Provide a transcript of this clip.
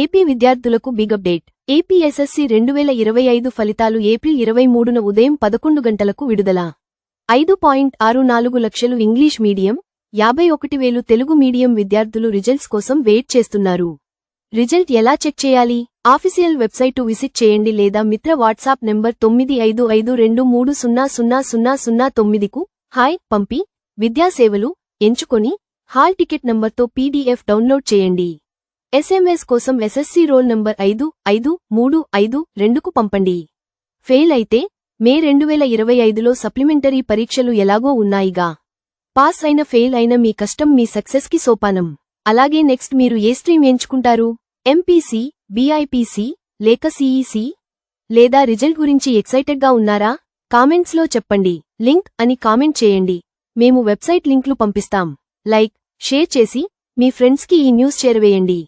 AP విద్యార్థులకు big update. APSSC రెండు వేల ఇరవై ఐదు ఫలితాలు ఏప్రిల్ ఇరవై మూడున ఉదయం పదకొండు గంటలకు విడుదల. ఐదు పాయింట్ ఆరు నాలుగు లక్షలు ఇంగ్లీష్ మీడియం యాభై ఒకటి వేలు తెలుగు మీడియం విద్యార్థులు రిజల్ట్స్ కోసం వెయిట్ చేస్తున్నారు. రిజల్ట్ ఎలా చెక్ చేయాలి? ఆఫీసియల్ వెబ్సైటు విసిట్ చేయండి లేదా మిత్ర వాట్సాప్ నెంబర్ తొమ్మిది ఐదు ఐదు రెండు మూడు సున్నా సున్నా సున్నా సున్నా తొమ్మిదికు హాయ్ పంపి. విద్యాసేవలు ఎంచుకొని హాల్ టికెట్ నంబర్తో పీడీఎఫ్ డౌన్లోడ్ చేయండి. ఎస్ఎంఎస్ కోసం ఎస్ఎస్సీ రోల్ నంబర్ ఐదు ఐదు మూడు ఐదు రెండుకు పంపండి. ఫెయిల్ అయితే మే రెండువేల ఇరవై ఐదులో సప్లిమెంటరీ పరీక్షలు ఎలాగో ఉన్నాయిగా. పాస్ అయిన ఫెయిల్ అయిన మీ కష్టం మీ సక్సెస్కి సోపానం. అలాగే నెక్స్ట్ మీరు ఏ స్ట్రీమ్ ఎంచుకుంటారు? ఎంపీసీ బీఐపీసీ లేక సీఈసీ లేదా రిజల్ట్ గురించి ఎక్సైటెడ్గా ఉన్నారా? కామెంట్స్లో చెప్పండి. లింక్ అని కామెంట్ చేయండి. మేము వెబ్సైట్ లింక్లు పంపిస్తాం. లైక్ షేర్ చేసి మీ ఫ్రెండ్స్కి ఈ న్యూస్ చేరవేయండి.